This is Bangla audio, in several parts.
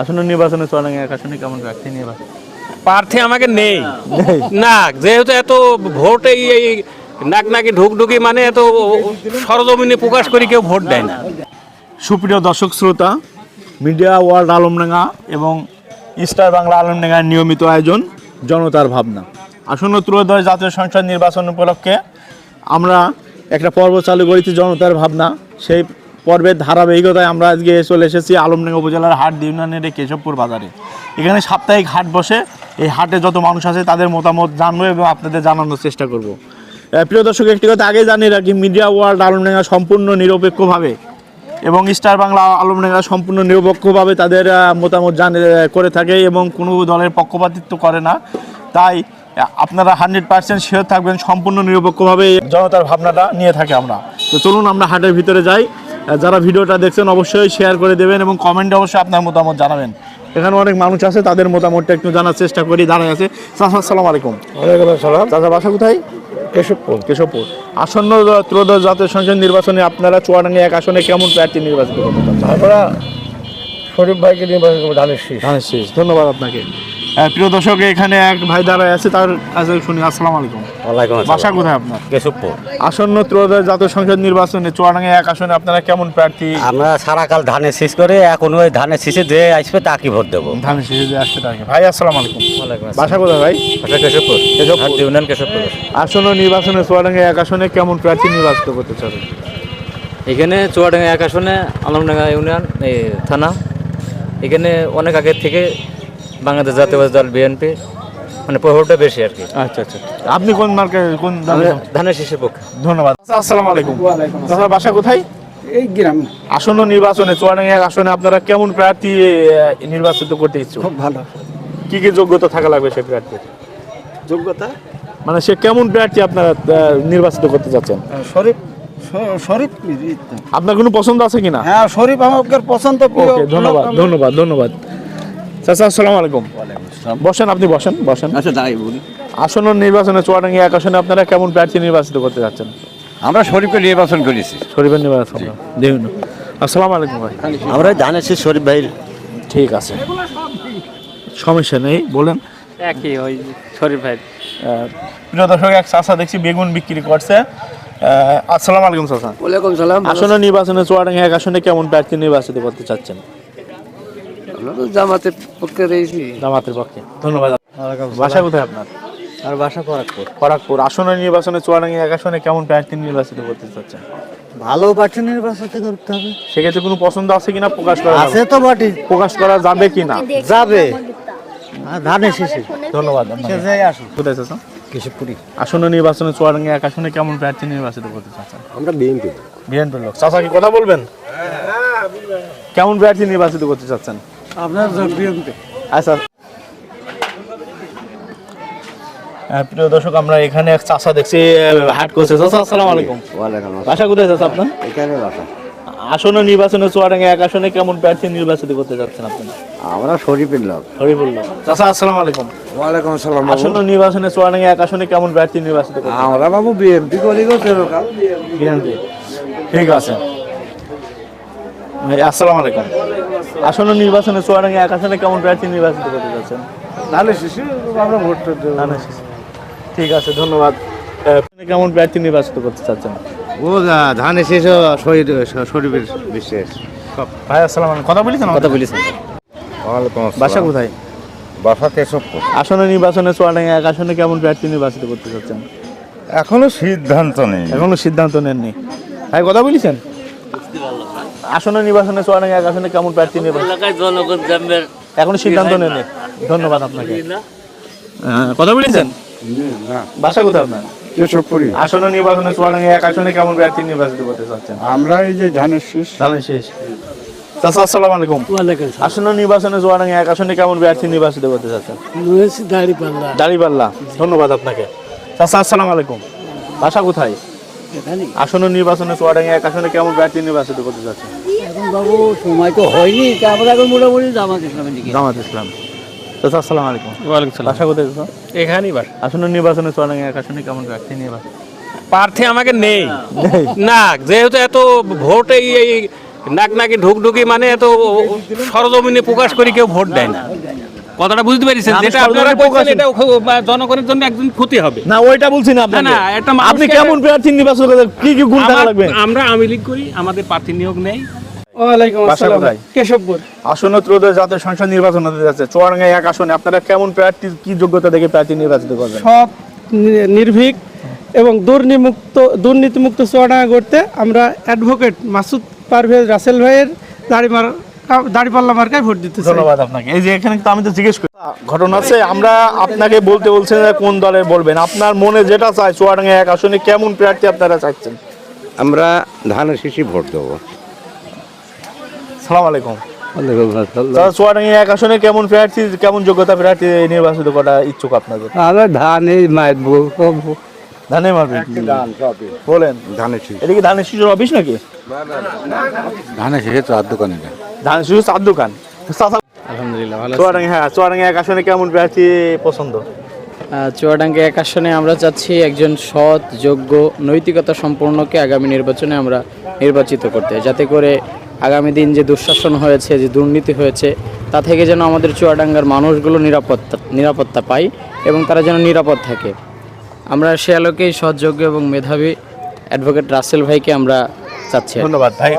আসন্ন নির্বাচনে চুয়াডাঙ্গা এক আসনে কেমন প্রার্থী নির্বাচন প্রার্থী আমাকে নেই। না যেহেতু এত ভোট এই এই নাক নাকি ঢুকঢুকি মানে এত সরজমিনে প্রকাশ করে কেউ ভোট দেয় না। সুপ্রিয় দর্শক শ্রোতা মিডিয়া ওয়ার্ল্ড আলমডাঙ্গা এবং স্টার বাংলা আলমডাঙ্গার নিয়মিত আয়োজন জনতার ভাবনা। আসন্ন ত্রয়োদশ জাতীয় সংসদ নির্বাচন উপলক্ষে আমরা একটা পর্ব চালু করেছি জনতার ভাবনা। সেই পর্বের ধারাবাহিকতায় আমরা আজকে চলে এসেছি আলমডাঙ্গা উপজেলার হাট ইউনিয়নের এই কেশবপুর বাজারে। এখানে সাপ্তাহিক হাট বসে এই হাটে যত মানুষ আছে তাদের মতামত জানব এবং আপনাদের জানানোর চেষ্টা করব। প্রিয় দর্শক, একটি কথা আগে জানিয়ে রাখি, মিডিয়া ওয়ার্ল্ড আলমডাঙ্গা সম্পূর্ণ নিরপেক্ষভাবে এবং স্টার বাংলা আলমডাঙ্গা সম্পূর্ণ নিরপেক্ষভাবে তাদের মতামত জানে করে থাকে এবং কোনো দলের পক্ষপাতিত্ব করে না। তাই আপনারা হান্ড্রেড পার্সেন্ট শিওর থাকবেন, সম্পূর্ণ নিরপেক্ষভাবে জনতার ভাবনাটা নিয়ে থাকে আমরা। তো চলুন আমরা হাটের ভিতরে যাই। যারা ভিডিওটা দেখছেন অবশ্যই শেয়ার করে দেবেন এবং কমেন্টে অবশ্যই আপনার মতামত জানাবেন। এখানে অনেক মানুষ আছে তাদের মতামতটা একটু জানার চেষ্টা করি দাঁড়ায় আছে। চাচা আসসালামু আলাইকুম। ওয়ালাইকুম আসসালাম। চাচা বাসা কোথায়? কেশবপুর। কেশবপুর। আসন্ন ত্রয়োদশ জাতীয় সংসদ নির্বাচনে আপনারা চুয়াডাঙ্গা এক আসনে কেমন প্রার্থী নির্বাচিত চাচ্ছেন আমরা শরীফ ভাইকে নির্বাচন করব ধানের শীষ। ধানের শেষ। ধন্যবাদ আপনাকে। প্রিয় দর্শক এখানে এক ভাই দাঁড়ায় আছে তার কাছে শুনি আসসালামু আলাইকুম। ওয়ালাইকুম বাসা কোথায় আপনার? কেশবপুর। আসন্ন ত্রয়োদশ জাতীয় সংসদ নির্বাচনে চুয়াডাঙ্গা এক আসনে আপনারা কেমন প্রার্থী? আমরা সারাকাল ধানের শীষ করে এখন ওই ধানের শীষে যে আসবে তাকে ভোট দেবো। ধানের শেষে যে আসতে থাকে ভাই আসসালামু আলাইকুম। বাসা কোথায় ভাই? কেশবপুর। কেশবপুর। ইউনিয়ন কেশবপুর। আসন্ন নির্বাচনে চুয়াডাঙ্গা এক আসনে কেমন প্রার্থী নির্বাচিত করতে চান? এখানে চুয়াডাঙ্গা এক আসনে আলমডাঙ্গা ইউনিয়ন এই থানা। এখানে অনেক আগের থেকে বাংলাদেশ জাতীয়বাদী দল বিএনপি মানে প্রভাবটা বেশি আর কি। আচ্ছা আচ্ছা। আপনি কোন মার্কে কোন? ধানের শীষের পক্ষে। ধন্যবাদ। আসসালামু আলাইকুম। দাদা বাসা কোথায়? এই গ্রাম। আসন্ন নির্বাচনে চুয়াডাঙ্গা আসনে আপনারা কেমন প্রার্থী নির্বাচিত করতে ইচ্ছুক? খুব ভালো। কি কি যোগ্যতা থাকা লাগবে সেই প্রার্থীর? যোগ্যতা? মানে সে কেমন প্রার্থী আপনারা নির্বাচিত করতে চাচ্ছেন? শরীফ শরীফ আপনার কোনো পছন্দ আছে কিনা? হ্যাঁ শরীফ আমার পছন্দ ধন্যবাদ ধন্যবাদ ধন্যবাদ। চাচা আসসালামু আলাইকুম। বসেন আপনি বসেন বসেন। আচ্ছা দাঁড়িয়ে বলি। আসন্ন নির্বাচনে চুয়াডাঙ্গা এক আসনে আপনারা কেমন প্রার্থী নির্বাচিত করতে যাচ্ছেন? আমরা শরীফকে নির্বাচন করেছি। শরীফের নির্বাচন। দেখুন। আসসালামু আলাইকুম ভাই। আমরা শীষ শরীফ ভাই ঠিক আছে। সমস্যা নেই বলেন। একই ওই শরীফ ভাই। প্রিয় দর্শক এক চাষা দেখছি বেগুন বিক্রি করছে। আসসালামু আলাইকুম চাষা। ওয়ালাইকুম সালাম। আসন্ন নির্বাচনে চুয়াডাঙ্গা এক আসনে কেমন প্রার্থী নির্বাচিত করতে চাচ্ছেন? আমরা তো জামাতের পক্ষে রয়েছি জামাতের পক্ষে। ধন্যবাদ। বাসা কোথায় আপনার? আর বাসা খড়গপুর। খড়গপুর। আসন্ন নির্বাচনে চুয়াডাঙ্গা এক আসনে কেমন প্রার্থী নির্বাচিত করতে চাচ্ছেন? ভালো প্রার্থী নির্বাচন করতে হবে। সেক্ষেত্রে কোনো পছন্দ আছে কিনা প্রকাশ করা যাবে? তো বটে। প্রকাশ করা যাবে কিনা? যাবে। ধানের শীষে। ধন্যবাদ আপনাকে। কোথায় চাচা? কেশবপুরি আসন্ন নির্বাচনে চুয়াডাঙ্গা এক আসনে কেমন প্রার্থী নির্বাচিত করতে চাচ্ছেন? আমরা বিএনপি বিএনপির লোক। চাচা কি কথা বলবেন? কেমন প্রার্থী নির্বাচিত করতে চাচ্ছেন? আপনার আচ্ছা হ্যাঁ, প্রিয় দর্শক আমরা এখানে এক চাষা দেখছি হাট করছে। চাচা আসসালামু আলাইকুম। ওয়ালাইকুম বাসা কোথায় চাচা আপনার? এখানে বাসা। আসন্ন নির্বাচনে চুয়াডাঙ্গা এক আসনে কেমন প্রার্থী নির্বাচিত করতে চাচ্ছেন আপনি? আমরা শরীফের লোক। হরিবুল চাচা আসসালামু আলাইকুম। ওয়ালাইকুম আসসালাম আসন্ন নির্বাচনে চুয়াডাঙ্গা এক আসনে কেমন প্রার্থী নির্বাচিত করতে আমরা বাবু করি গো ঠিক আছে। ভাই, আসসালামু আলাইকুম। আসন্ন নির্বাচনে চুয়াডাঙ্গা এক আসনে কেমন প্রার্থী নির্বাচিত করতে চাচ্ছেন ধানের শীষে আমরা ভোট দেবো। না, না, ঠিক আছে ধন্যবাদ। কেমন প্রার্থী নির্বাচিত করতে চাচ্ছেন? ও ধানের শীষ শহীদ শরীফের বিশেষ ভাই আসসালাম কথা বলেছেন কথা বলিস ওয়ালাইকুম বাসা কোথায়? বাসা কেশবপুর। আসন্ন নির্বাচনে চুয়াডাঙ্গা এক আসনে কেমন প্রার্থী নির্বাচিত করতে চাচ্ছেন এখনও সিদ্ধান্ত নেই। এখনও সিদ্ধান্ত নেননি। ভাই কথা বলেছেন? আসন্ন নির্বাচনে চুয়াডাঙ্গা এক আসনে কেমন প্রার্থী নির্বাচন এলাকায় জনগণ জানবে। এখনও সিদ্ধান্ত নেননি। ধন্যবাদ আপনাকে। হ্যাঁ, কথা বলেছেন? বাসা কোথায় আপনার? কেশবপুরি আসন্ন নির্বাচনে চুয়াডাঙ্গা এক আসনে কেমন প্রার্থী নির্বাচিত করতে চাচ্ছেন? আমরা এই যে ধানের শীষ। তাহলে শেষ। চাচা আসসালামু আলাইকুম। ওয়ালাইকুম আসন্ন নির্বাচনে চুয়াডাঙ্গা এক আসনে কেমন প্রার্থী নির্বাচিত করতে চাচ্ছেন? দাঁড়িপাল্লা। ধন্যবাদ আপনাকে। চাচা আসসালামু আলাইকুম। বাসা কোথায়? আসন্ন নির্বাচনে চুয়াডাঙ্গা এক আসনে কেমন প্রার্থী নির্বাচিত করতে চাচ্ছেন এখন বাবু সময় তো হয়নি। তা আমরা এখন মোটামুটি জামাত ইসলামের দিকে। জামাত ইসলাম। চাচা আসসালামু আলাইকুম। ওয়ালাইকুম সালাম। বাসা কোথায় এখানেই বাস আসন্ন নির্বাচনে চুয়াডাঙ্গা এক আসনে কেমন প্রার্থী নির্বাচন? প্রার্থী আমাকে নেই। না যেহেতু এত ভোট এই এই নাক নাকি ঢুকঢুকি মানে এত সরজমিনে প্রকাশ করে কেউ ভোট দেয় না। কথাটা বুঝতে পেরেছেন যেটা আপনারা বলছেন এটা জনগণের জন্য ক্ষতি হবে। না ওইটা বলছি না আপনাকে। না, একটা আপনি কেমন প্রার্থী নির্বাচন করতে কি কি গুণ থাকা লাগবে? আমরা আওয়ামী লীগ করি আমাদের প্রার্থী নিয়োগ নেই। ওয়ালাইকুম বাসা আসসালাম। কোথায়? কেশবপুর। আসন্ন ত্রয়োদশ জাতীয় সংসদ নির্বাচন হতে যাচ্ছে। চুয়াডাঙ্গা এক আসনে আপনারা কেমন প্রার্থী কি যোগ্যতা দেখে প্রার্থী নির্বাচিত করবেন? নি- নির্ভীক এবং দুর্নীমুক্ত দুর্নীতিমুক্ত চুয়াডাঙ্গা করতে আমরা অ্যাডভোকেট মাসুদ পারভেজ রাসেল ভাইয়ের দাড়িমার দাড়িপাল্লা মার্কায় ভোট দিতে ধন্যবাদ আপনাকে। এই যে এখানে তো আমি তো জিজ্ঞেস করি ঘটনা আছে আমরা আপনাকে বলতে বলছেন কোন দলে বলবেন। আপনার মনে যেটা চায় চুয়াডাঙ্গা এক আসনে কেমন প্রার্থী আপনারা চাচ্ছেন আমরা ধানের শীষে ভোট দেবো। সালাম আলাইকুম। তাহলে এক আসনে কেমন প্রার্থী কেমন যোগ্যতা প্রার্থী নির্বাচিত করা ইচ্ছুক আপনাদের? আমরা ধান এই ধানে মারবেন বলেন। ধানের শীষ। এটা কি ধানের শিশুর অফিস নাকি? ধানের শীষে চার দোকানে ধানের শিশু চার দোকান। আলহামদুলিল্লাহ ভালো চুয়াডাঙ্গা হ্যাঁ চুয়াডাঙ্গা এক আসনে কেমন প্রার্থী পছন্দ? চুয়াডাঙ্গা এক আসনে আমরা চাচ্ছি একজন সৎ যোগ্য নৈতিকতা সম্পন্নকে আগামী নির্বাচনে আমরা নির্বাচিত করতে যাতে করে আগামী দিন যে দুঃশাসন হয়েছে যে দুর্নীতি হয়েছে তা থেকে যেন আমাদের চুয়াডাঙ্গার মানুষগুলো নিরাপত্তা নিরাপত্তা পায় এবং তারা যেন নিরাপদ থাকে। আমরা সে আলোকেই সৎযোগ্য এবং মেধাবী অ্যাডভোকেট রাসেল ভাইকে আমরা চাচ্ছি ধন্যবাদ। ভাই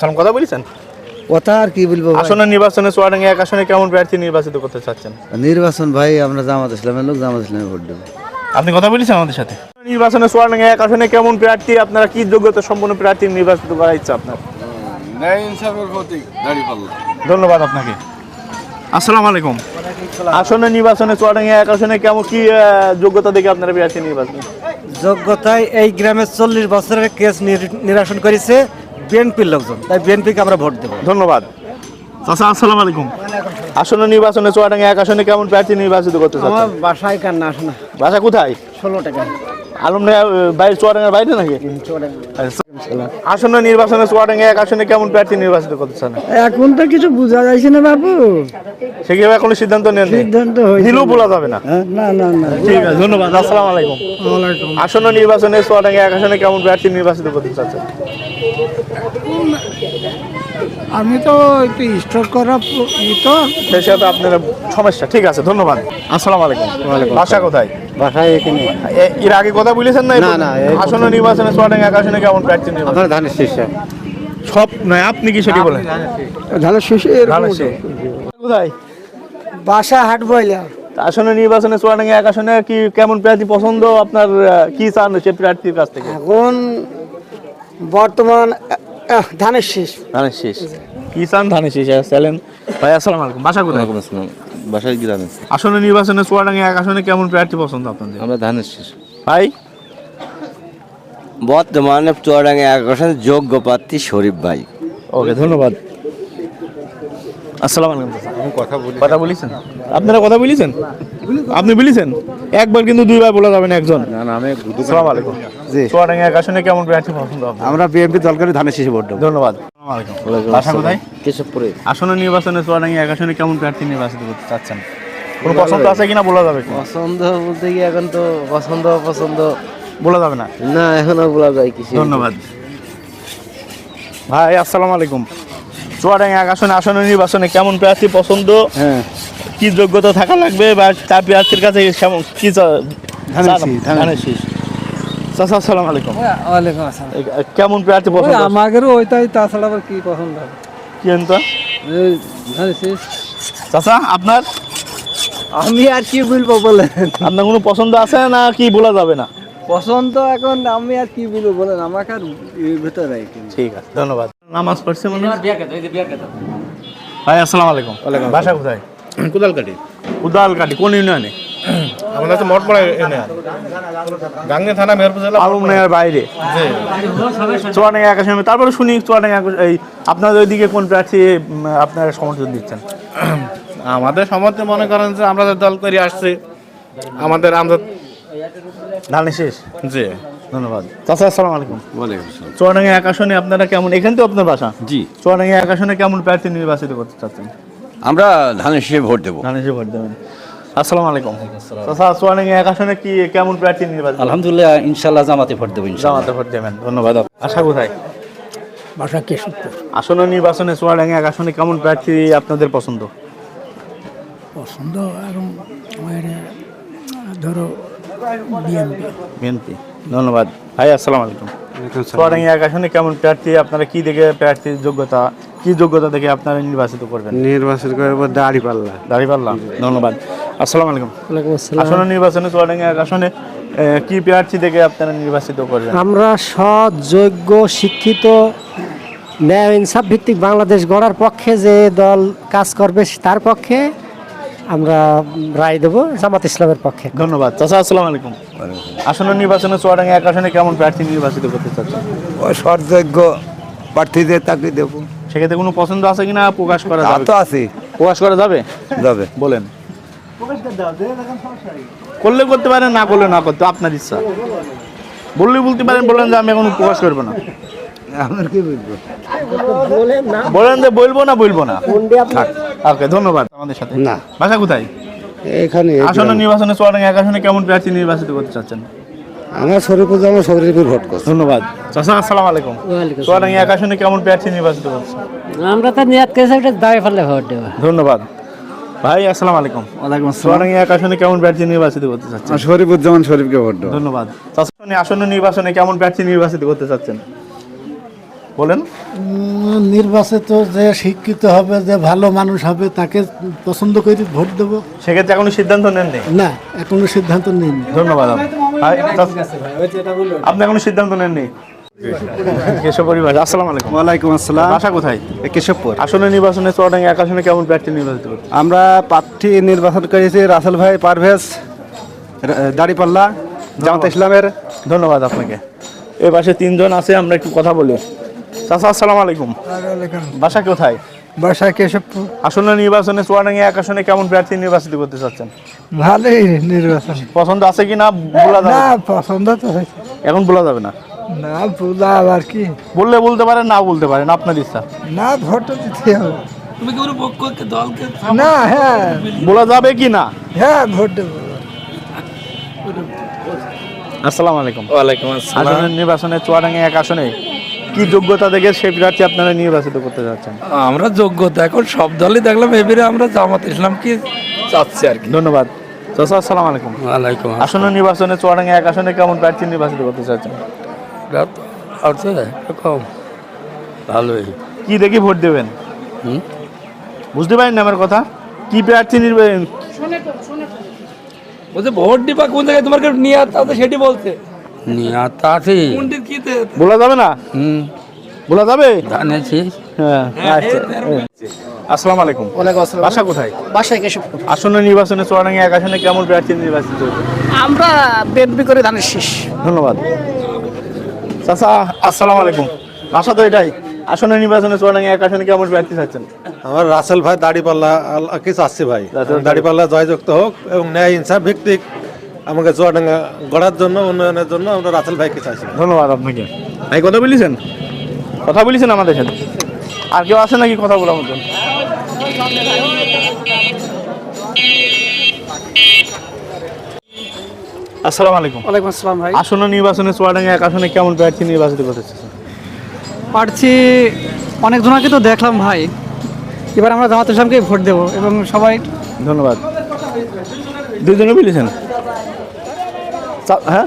সালাম। কথা বলেছেন? কথা আর কি বলব? আসন্ন নির্বাচনে চুয়াডাঙ্গা এক আসনে কেমন প্রার্থী নির্বাচিত করতে চাচ্ছেন? নির্বাচন ভাই আমরা জামাত ইসলামের লোক জামাত ইসলামে ভোট দেবো। আপনি কথা বলেছেন আমাদের সাথে? নির্বাচনে চুয়াডাঙ্গা এক আসনে কেমন প্রার্থী? আপনারা কি যোগ্যতা সম্পন্ন প্রার্থী নির্বাচিত করার ইচ্ছা আপনার? ধন্যবাদ আপনাকে। আসসালামু আলাইকুম। আসন্ন নির্বাচনে চুয়াডাঙ্গা এক আসনে কেমন কি যোগ্যতা দেখে আপনারা নির্বাচন? যোগ্যতায় এই গ্রামের চল্লিশ বছরের কেস নির- নিরসন করেছে বিএনপির লোকজন। তাই বিএনপিকে আমরা ভোট দেবো। ধন্যবাদ। চাচা আসসালামু আলাইকুম। আসন্ন নির্বাচনে চুয়াডাঙ্গা এক আসনে কেমন প্রার্থী নির্বাচিত করতে চাচ্ছেন? বাসায় কান্না বাসা কোথায়? ষোলো টাকা। আলমডাঙ্গা বাইরে চুয়াডাঙ্গার বাইরে নাকি? আসন্ন নির্বাচনে চুয়াডাঙ্গা এক আসনে কেমন প্রার্থী নির্বাচিত করতে চান? এখন তো কিছু বোঝা যাচ্ছে না বাবু। সে কীভাবে এখনও সিদ্ধান্ত নেন সিদ্ধান্ত দিলেও বলা যাবে না? না না না। ঠিক আছে ধন্যবাদ আসসালামু আলাইকুম। আসন্ন নির্বাচনে চুয়াডাঙ্গা এক আসনে কেমন প্রার্থী নির্বাচিত করতে চাচ্ছেন? আমি তো একটু স্টক করা তো। সেই সাথে আপনার সমস্যা। ঠিক আছে ধন্যবাদ। আসসালামু আলাইকুম। বাসা কোথায়? বাসায় এখানে। এর আগে কথা বলেছেন না না, না, আসন্ন নির্বাচনে চুয়াডাঙ্গা এক আসনে কেমন প্রার্থী নির্বাচন? আপনার ধানের শীষে সব নয় আপনি কি সেটি বলেন? ধানের শীষ। কোথায়? বাসা হাট বইলা। আসন্ন নির্বাচনে চুয়াডাঙ্গা এক আসনে কি কেমন প্রার্থী পছন্দ? আপনার কি চান সে প্রার্থীর কাছ থেকে? এখন বর্তমান ধানের শেষ। ধানের শেষ। কি চান ধানের শেষ? চালেন ভাই আসসালামু আলাইকুম। বাসা কোথায়? বাসায় গ্রামে আসনে নির্বাচনে চুয়াডাঙ্গা এক আসনে কেমন প্রার্থী পছন্দ আপনাদের? আমরা ধানের শেষ। ভাই? বর্তমানে চুয়াডাঙ্গা এক আসনে যোগ্য প্রার্থী শরীফ ভাই। ওকে ধন্যবাদ। আসসালামু আলাইকুম। কথা বলি। কথা বলেছেন? আপনারা কথা বলেছেন? আপনি বলেছেন? একবার কিন্তু দুইবার বলা যাবে না একজন। না না আমি আসসালামু আলাইকুম। জি। চুয়াডাঙ্গা এক আসনে কেমন প্রার্থী পছন্দ আমরা বিএনপি দল করে ধানের শীষে ভোট দেবো। ধন্যবাদ। কোথায়? কেশবপুরে। আসন্ন নির্বাচনে কেমন প্রার্থী নির্বাচিত করতে চাচ্ছেন? কোনো পছন্দ আছে কিনা বলা যাবে? পছন্দ বলতে কি এখন তো পছন্দ পছন্দ বলা যাবে না? না এখনও বলা যায় কিছু। ধন্যবাদ। ভাই আসসালামু আলাইকুম। চুয়াডাঙ্গা এক আসনে আসন্ন নির্বাচনে কেমন প্রার্থী পছন্দ? হ্যাঁ। কি যোগ্যতা থাকা লাগবে বা তার প্রার্থীর কাছে কেমন? কি চাচা আসসালামু আলাইকুম। ওয়ালাইকুম আসসালাম। কেমন প্রার্থী পছন্দ? আমাদেরও ওইটাই তাছাড়া আবার কি পছন্দ হবে? কি চাচা আপনার? আমি আর কি বলব বলেন। আপনার কোনো পছন্দ আছে না কি বলা যাবে না? পছন্দ এখন আমি আর কি বলব বলেন আমাকে আর ভেতরে ঠিক আছে ধন্যবাদ। নামাজ পড়ছে মনে ভাই আসসালামু আলাইকুম। বাসা কোথায়? কোদালকাটি উদালকাটি কোন ইউনিয়নে? আমাদের তো মঠপাড়া ইউনিয়ন গাঙ্গে থানা মেহেরপুর জেলা আলমনাইয়ের বাইরে। চুয়াডাঙ্গা তারপরে শুনি চুয়াডাঙ্গা এই আপনাদের ওইদিকে কোন প্রার্থী আপনারা সমর্থন দিচ্ছেন? আমাদের সমর্থন মনে করেন যে আমরা দল করে আসছি আমাদের আমরা ধানের শেষ? জি। ধন্যবাদ। চাচা আসসালামু আলাইকুম। চুয়াডাঙ্গা একাশনে আপনারা কেমন এখান তো আপনার বাসা? জি। চুয়াডাঙ্গা একাশনে কেমন প্রার্থী নির্বাচিত করতে চাচ্ছেন? আমরা ধানের শীষে ভোট দেবো। ধানের শীষ ভোট দেবেন। আসসালামু আলাইকুম। চাচা চুয়াডাঙ্গা কি কেমন প্রার্থী নির্বাচিত? আলহামদুলিল্লাহ ইনশাল্লাহ জামাতে ভোট দেবো জামাতে ভোট দেবেন। ধন্যবাদ। আশা কোথায়? বাসা কেশবপুর আসন্ন নির্বাচনে চুয়াডাঙ্গা এক আসনে কেমন প্রার্থী আপনাদের পছন্দ? পছন্দ এখন ধরো বিএনপি। বিএনপি। ধন্যবাদ। ভাই আসসালামু আলাইকুম। এক আসনে কেমন প্রার্থী? আপনারা কি দেখে প্রার্থীর যোগ্যতা কি যোগ্যতা দেখে আপনারা নির্বাচিত করবেন? নির্বাচন করব দাড়ি পাল্লা। দাঁড়িয়ে পারলাম ধন্যবাদ। আসসালামু আলাইকুম। আসন্ন নির্বাচনে চুয়াডাঙ্গা এক আসনে কি প্রার্থী দেখে আপনারা নির্বাচিত করবেন? আমরা সৎ যোগ্য শিক্ষিত ন্যায় ইনসাফ ভিত্তিক বাংলাদেশ গড়ার পক্ষে যে দল কাজ করবে তার পক্ষে আমরা রায় দেব জামাত ইসলামের পক্ষে। ধন্যবাদ। চাচা আসসালামু আলাইকুম। আসন্ন নির্বাচনে চুয়াডাঙ্গা এক আসনে কেমন প্রার্থী নির্বাচিত করতে চাচ্ছেন? ও সৎযোগ্য প্রার্থীদের তাকে দেবো। সেক্ষেত্রে কোনো পছন্দ আছে কিনা? প্রকাশ করা যাবে। তো আছে। প্রকাশ করা যাবে? যাবে। বলেন। করলে করতে পারেন না করলে না করতে আপনার ইচ্ছা। বললে বলতে পারেন বলেন যে আমি এখন প্রকাশ করব না। আমার কি বুঝব বলেন যে বলব না বলব না। ওকে ধন্যবাদ আমাদের সাথে। না। বাসা কোথায়? এখানে আসন্ন নির্বাচনে চুয়াডাঙ্গা এক আসনে কেমন প্রার্থী নির্বাচিত করতে চাচ্ছেন? আমার শরীফুল জামা শরীফুল ভোট করছে। ধন্যবাদ। চাচা আসসালামু আলাইকুম। চুয়াডাঙ্গা এক আসনে কেমন প্রার্থী নির্বাচিত করছে? আমরা তো নিয়াত করেছি দাঁড়িয়ে ভোট দেবো। ধন্যবাদ। ভাই আসসালামু আলাইকুম। ওয়ালাইকুম চুয়াডাঙ্গা এক আসনে কেমন প্রার্থী নির্বাচিত করতে চাচ্ছেন? শরীফুজ্জামান শরীফকে ভোট দেবো। ধন্যবাদ। চাচা আসন্ন নির্বাচনে কেমন প্রার্থী নির্বাচিত করতে চাচ্ছেন? বলেন। নির্বাচিত যে শিক্ষিত হবে যে ভালো মানুষ হবে তাকে পছন্দ করে ভোট দেবো। সেক্ষেত্রে এখনও সিদ্ধান্ত নেননি? না এখনও সিদ্ধান্ত নেইনি। ধন্যবাদ। আপনি এখনও সিদ্ধান্ত নেননি? কেশব পরিবার আসসালামু আলাইকুম। ওয়ালাইকুম আসসালাম। বাসা কোথায়? কেশবপুর। আসন্ন নির্বাচনে চুয়াডাঙ্গা এক আসনে কেমন প্রার্থী নির্বাচিত আমরা প্রার্থী নির্বাচন করেছি রাসেল ভাই পারভেজ দাড়িপাল্লা জামাত ইসলামের। ধন্যবাদ আপনাকে। এই পাশে তিনজন আছে আমরা একটু কথা বলি। চাচা আসসালামু আলাইকুম। বাসা কোথায়? বাসা কেশবপুর। আসন্ন নির্বাচনে চুয়াডাঙ্গা এক আসনে কেমন প্রার্থী নির্বাচিত করতে চাচ্ছেন? ভালোই নির্বাচন। পছন্দ আছে কি না? বলা যাবে। না? পছন্দ তো এখন বলা যাবে না? না বুঝা আবার কি? বললে বলতে পারেন না বলতে পারেন আপনার ইচ্ছা। না ভোট দিতে হবে। না হ্যাঁ। বলা যাবে কি না? হ্যাঁ ভোট দেবো। আসসালামু আলাইকুম। ওয়ালাইকুম আসন্ন নির্বাচনে চুয়াডাঙ্গা এক আসনে কি যোগ্যতা দেখে সেই প্রার্থী আপনারা নির্বাচিত করতে যাচ্ছেন? আমরা যোগ্যতা এখন সব দলই দেখলাম এবারে আমরা জামাত ইসলামকে চাচ্ছি আর কি। ধন্যবাদ। চাচা আসসালামু আলাইকুম। ওয়ালাইকুম আসন্ন নির্বাচনে চুয়াডাঙ্গা এক আসনে কেমন প্রার্থী নির্বাচিত করতে চাচ্ছেন? আছে এরকম। ভালোই। কি দেখি ভোট দেবেন? বুঝতে পারেন না আমার কথা? কি প্রার্থী নির্বাচন? বলছে ভোট দিবা কোন জায়গায় তোমার নিয়াত আছে সেটি বলছে। নিয়াত আছে বলা যাবে না? হুম। বলা যাবে? জানেছি। হ্যাঁ আচ্ছা আসসালামু আলাইকুম। ওয়ালাইকুম আসসালাম। বাসা কোথায়? বাসায় কেশবপুর। আসন্ন নির্বাচনে চুয়াডাঙ্গা এক আসনে কেমন প্রার্থী নির্বাচিত আমরা বিএনপি করে ধানের শীষ। ধন্যবাদ। চাচা আসসালামু আলাইকুম। আশা তো এটাই। আসন্ন নির্বাচনে চুয়াডাঙ্গা এক আসনে কেমন প্রার্থী চাচ্ছেন? আমার রাসেল ভাই দাড়িপাল্লা কি চাচ্ছি ভাই? দাড়িপাল্লা জয়যুক্ত হোক এবং ন্যায় ইনসাফ ভিত্তিক আমাকে চুয়াডাঙ্গা গড়ার জন্য উন্নয়নের জন্য আমরা রাসেল ভাইকে চাইছি ধন্যবাদ আপনাকে। ভাই কথা বলেছেন? কথা বলেছেন আমাদের সাথে। আর কেউ আছে নাকি কথা বলার মতন? আসসালামু আলাইকুম। ওয়ালাইকুম আসসালাম ভাই। আসন্ন নির্বাচনে চুয়াডাঙ্গা এক আসনে কেমন প্রার্থী নির্বাচিত করতে চাচ্ছেন? প্রার্থী অনেক তো দেখলাম ভাই। এবার আমরা জামাত ইসলামকে ভোট দেবো এবং সবাই ধন্যবাদ। দুজনে বলেছেন? হ্যাঁ।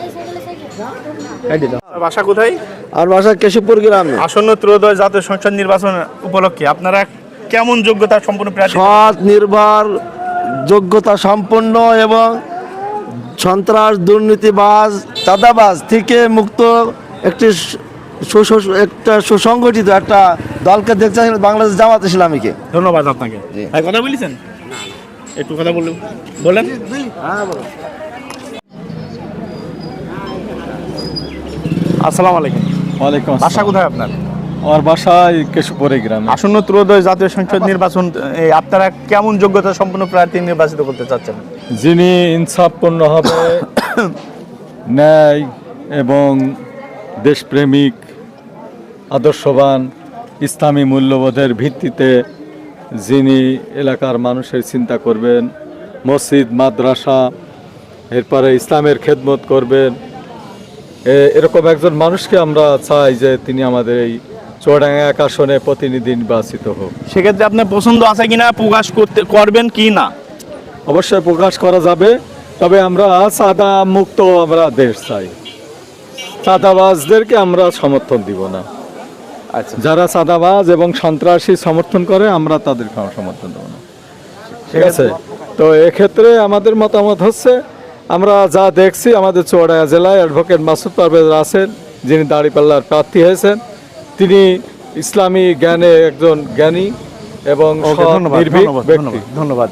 বাসা কোথায়? আর বাসা কেশবপুর গ্রামে। আসন্ন ত্রয়োদশ জাতীয় সংসদ নির্বাচন উপলক্ষে আপনারা কেমন যোগ্যতা সম্পূর্ণ প্রার্থী? সৎ নির্ভর যোগ্যতা সম্পন্ন এবং সন্ত্রাস দুর্নীতিবাজ চাঁদাবাজ থেকে মুক্ত একটি একটা সুসংগঠিত একটা দলকে দেখতে চাই বাংলাদেশ জামাত ইসলামীকে। ধন্যবাদ আপনাকে। কথা বলেছেন? একটু কথা বলুন। বলেন। আসসালামু আলাইকুম। ওয়ালাইকুম বাসা কোথায় আপনার? আমার বাসায় কেশবপুরে গ্রামে। আসন্ন ত্রয়োদশ জাতীয় সংসদ নির্বাচন আপনারা কেমন যোগ্যতা সম্পন্ন প্রার্থী নির্বাচিত করতে চাচ্ছেন? যিনি ইনসাফপূর্ণ হবে ন্যায় এবং দেশপ্রেমিক আদর্শবান ইসলামী মূল্যবোধের ভিত্তিতে যিনি এলাকার মানুষের চিন্তা করবেন মসজিদ মাদ্রাসা এরপরে ইসলামের খেদমত করবেন এরকম একজন মানুষকে আমরা চাই যে তিনি আমাদের এই চুয়াডাঙ্গা এক আসনে প্রতিনিধি নির্বাচিত হোক। সেক্ষেত্রে আপনার পছন্দ আছে কিনা প্রকাশ করতে করবেন কি না? অবশ্যই প্রকাশ করা যাবে তবে আমরা সাদা মুক্ত আমরা দেশ চাই। চাঁদাবাজদেরকে আমরা সমর্থন দিব না। আচ্ছা। যারা চাঁদাবাজ এবং সন্ত্রাসী সমর্থন করে আমরা তাদেরকে সমর্থন দেবো না। ঠিক আছে? তো এক্ষেত্রে আমাদের মতামত হচ্ছে আমরা যা দেখছি আমাদের চুয়াডাঙ্গা জেলায় অ্যাডভোকেট মাসুদ পারভেজ আছেন যিনি দাঁড়িপাল্লার প্রার্থী হয়েছেন তিনি ইসলামী জ্ঞানে একজন জ্ঞানী এবং ব্যক্তি। ধন্যবাদ ধন্যবাদ।